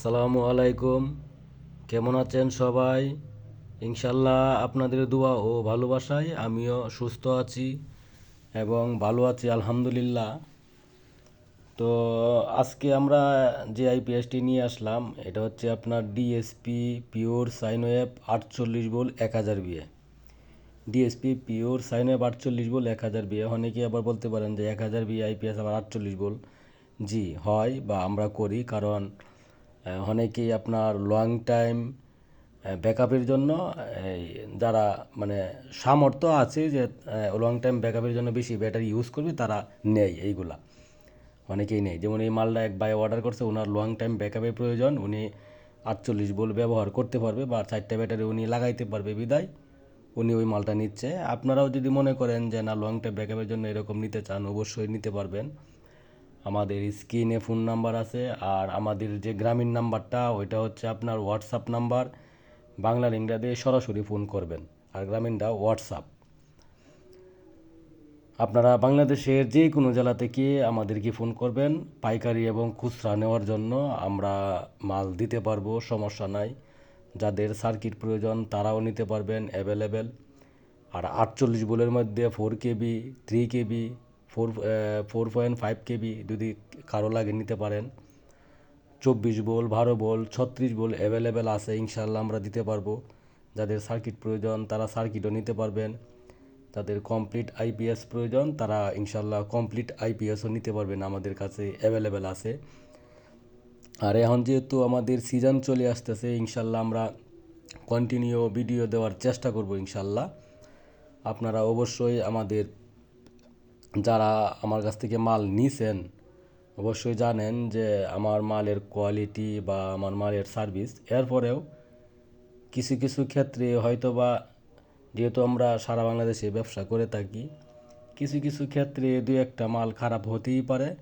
আসসালামু আলাইকুম। কেমন আছেন সবাই? ইনশাল্লাহ আপনাদের দোয়া ও ভালোবাসায় আমিও সুস্থ আছি এবং ভালো আছি, আলহামদুলিল্লাহ। তো আজকে আমরা যে আইপিএসটি নিয়ে আসলাম, এটা হচ্ছে আপনার ডিএসপি পিওর সাইনওয়েভ আটচল্লিশ বোল এক হাজার বিয়ে ডিএসপি পিওর সাইনওয়েভ আটচল্লিশ বোল এক হাজার বিয়ে অনেকে আবার বলতে পারেন যে এক হাজার বিয়ে আইপিএস আবার আটচল্লিশ বোল জি, হয় বা আমরা করি, কারণ অনেকেই আপনার লং টাইম ব্যাকআপের জন্য এই, যারা মানে সামর্থ্য আছে যে লং টাইম ব্যাকআপের জন্য বেশি ব্যাটারি ইউজ করবে তারা নেয় এইগুলা। অনেকেই নেই যেমন এই মালটা এক বাই অর্ডার করছে ওনার লং টাইম ব্যাকআপের প্রয়োজন উনি আটচল্লিশ বোল ব্যবহার করতে পারবে বা চারটা ব্যাটারি উনি লাগাইতে পারবে বিদায় উনি ওই মালটা নিচ্ছে। আপনারাও যদি মনে করেন যে না লং টাইম ব্যাকআপের জন্য এরকম নিতে চান অবশ্যই নিতে পারবেন। আমাদের স্ক্রিনে ফোন নাম্বার আছে আর আমাদের যে গ্রামীণ নাম্বারটা, ওইটা হচ্ছে আপনার হোয়াটসঅ্যাপ নাম্বার বাংলার ইংরাজি সরাসরি ফোন করবেন আর গ্রামীণটা হোয়াটসঅ্যাপ আপনারা বাংলাদেশের যে কোনো জেলা থেকে আমাদেরকে ফোন করবেন। পাইকারি এবং খুচরা নেওয়ার জন্য আমরা মাল দিতে পারব, সমস্যা নাই। যাদের সার্কিট প্রয়োজন তারাও নিতে পারবেন অ্যাভেলেবেল আর আটচল্লিশ বোলের মধ্যে four KB three KB four four point five KB যদি কারও লাগে নিতে পারেন। চব্বিশ বল, বারো বল, ছত্রিশ বল অ্যাভেলেবেল আছে ইনশাল্লাহ আমরা দিতে পারব। যাদের সার্কিট প্রয়োজন, তারা সার্কিটও নিতে পারবেন। যাদের কমপ্লিট আইপিএস প্রয়োজন, তারা ইনশাল্লাহ কমপ্লিট আইপিএসও নিতে পারবেন আমাদের কাছে অ্যাভেলেবেল আছে। আর এখন যেহেতু আমাদের সিজন চলে আসতেছে ইনশাল্লাহ আমরা কন্টিনিউ ভিডিও দেওয়ার চেষ্টা করব ইনশাল্লাহ আপনারা অবশ্যই আমাদের যারা আমার কাছ থেকে মাল নিছেন, অবশ্যই জানেন যে আমার মালের কোয়ালিটি বা আমার মালের সার্ভিস এরপরেও কিছু কিছু ক্ষেত্রে হয়তো বা যেহেতু আমরা সারা বাংলাদেশে ব্যবসা করে থাকি, কিছু কিছু ক্ষেত্রে দু একটা মাল খারাপ হতেই পারে,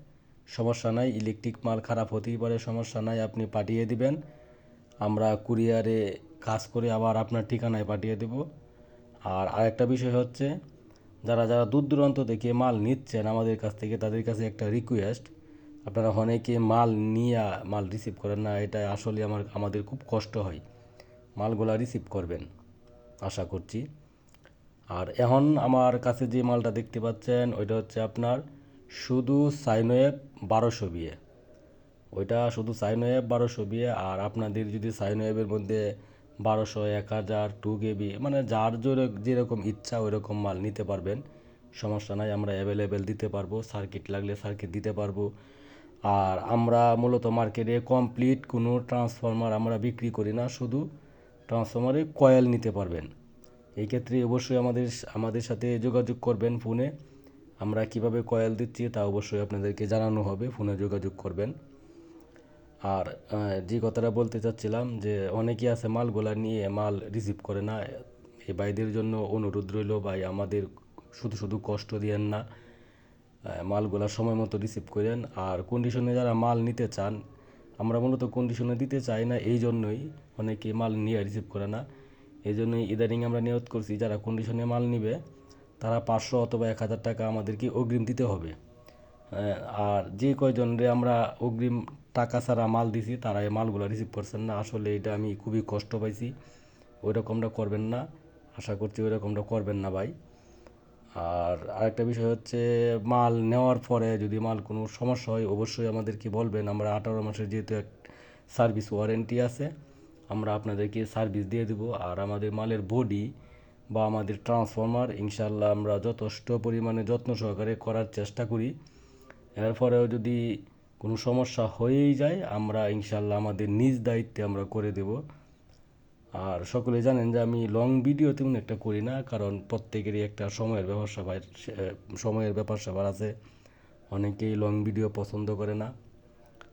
সমস্যা নাই। ইলেকট্রিক মাল খারাপ হতেই পারে, সমস্যা নাই। আপনি পাঠিয়ে দিবেন। আমরা কুরিয়ারে কাজ করে আবার আপনার ঠিকানায় পাঠিয়ে দেব। আর আরেকটা বিষয় হচ্ছে যারা যারা দূর দূরান্ত থেকে মাল নিচ্ছেন আমাদের কাছ থেকে, তাদের কাছে একটা রিকোয়েস্ট আপনারা অনেকে মাল নিয়ে মাল রিসিভ করেন না, এটা আসলে আমার, আমাদের খুব কষ্ট হয়। মালগুলা রিসিভ করবেন, আশা করছি। আর এখন আমার কাছে যে মালটা দেখতে পাচ্ছেন, ওইটা হচ্ছে আপনার শুধু সাইনওয়েভ বারোশো বিয়ে ওইটা শুধু সাইনওয়েভ বারোশো বিয়ে আর আপনাদের যদি সাইনওয়েভের মধ্যে বারোশো, এক হাজার টু কেবি মানে যার যেরকম ইচ্ছা ওই রকম মাল নিতে পারবেন। সমস্যা নাই, আমরা অ্যাভেলেবেল দিতে পারব সার্কিট লাগলে সার্কিট দিতে পারব। আর আমরা মূলত মার্কেটে কমপ্লিট কোনো ট্রান্সফরমার আমরা বিক্রি করি না, শুধু ট্রান্সফরমারে কয়েল নিতে পারবেন। এই ক্ষেত্রে অবশ্যই আমাদের আমাদের সাথে যোগাযোগ করবেন ফোনে। আমরা কীভাবে কয়েল দিচ্ছি তা অবশ্যই আপনাদেরকে জানানো হবে, ফোনে যোগাযোগ করবেন। আর যে কথাটা বলতে চাচ্ছিলাম যে অনেকেই আছে মালগুলা নিয়ে মাল রিসিভ করে না। এই ভাইদের জন্য অনুরোধ রইল, ভাই আমাদের শুধু শুধু কষ্ট দিয়েন না মালগুলা সময় মতো রিসিভ করেন। আর কন্ডিশনে যারা মাল নিতে চান, আমরা মূলত কন্ডিশনে দিতে চাই না, এই জন্যই অনেকে মাল নিয়ে রিসিভ করে না। এই জন্যই ইদানিং আমরা নিয়ত করছি, যারা কন্ডিশনে মাল নিবে, তারা পাঁচশো অথবা এক হাজার টাকা আমাদেরকে অগ্রিম দিতে হবে। আর যে কয়জনরে আমরা অগ্রিম টাকা ছাড়া মাল দিছি, তারা এই মালগুলো রিসিভ করছেন না। আসলে এটা আমি খুবই কষ্ট পাইছি। ওই রকমটা করবেন না। আশা করছি ওই রকমটা করবেন না ভাই। আর আরেকটা বিষয় হচ্ছে, মাল নেওয়ার পরে যদি মাল কোনো সমস্যা হয়, অবশ্যই আমাদেরকে বলবেন? আমরা আঠারো মাসের যেহেতু এক সার্ভিস ওয়ারেন্টি আছে, আমরা আপনাদেরকে সার্ভিস দিয়ে দেবো। আর আমাদের মালের বডি বা আমাদের ট্রান্সফর্মার ইনশাল্লাহ আমরা যথেষ্ট পরিমাণে যত্ন সহকারে করার চেষ্টা করি। এরপরেও যদি কোনো সমস্যা হয়েই যায়, আমরা ইনশাল্লাহ আমাদের নিজ দায়িত্বে আমরা করে দেব। আর সকলে জানেন যে আমি লং ভিডিও তেমন একটা করি না, কারণ প্রত্যেকেরই একটা সময়ের ব্যাপার স্যাপার সময়ের ব্যাপার স্যাপার আছে। অনেকেই লং ভিডিও পছন্দ করে না।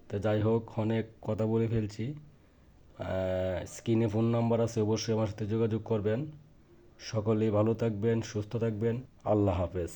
তো যাই হোক, অনেক কথা বলে ফেলছি। স্ক্রিনে ফোন নাম্বার আছে, অবশ্যই আমার সাথে যোগাযোগ করবেন। সকলেই ভালো থাকবেন, সুস্থ থাকবেন। আল্লাহ হাফেজ।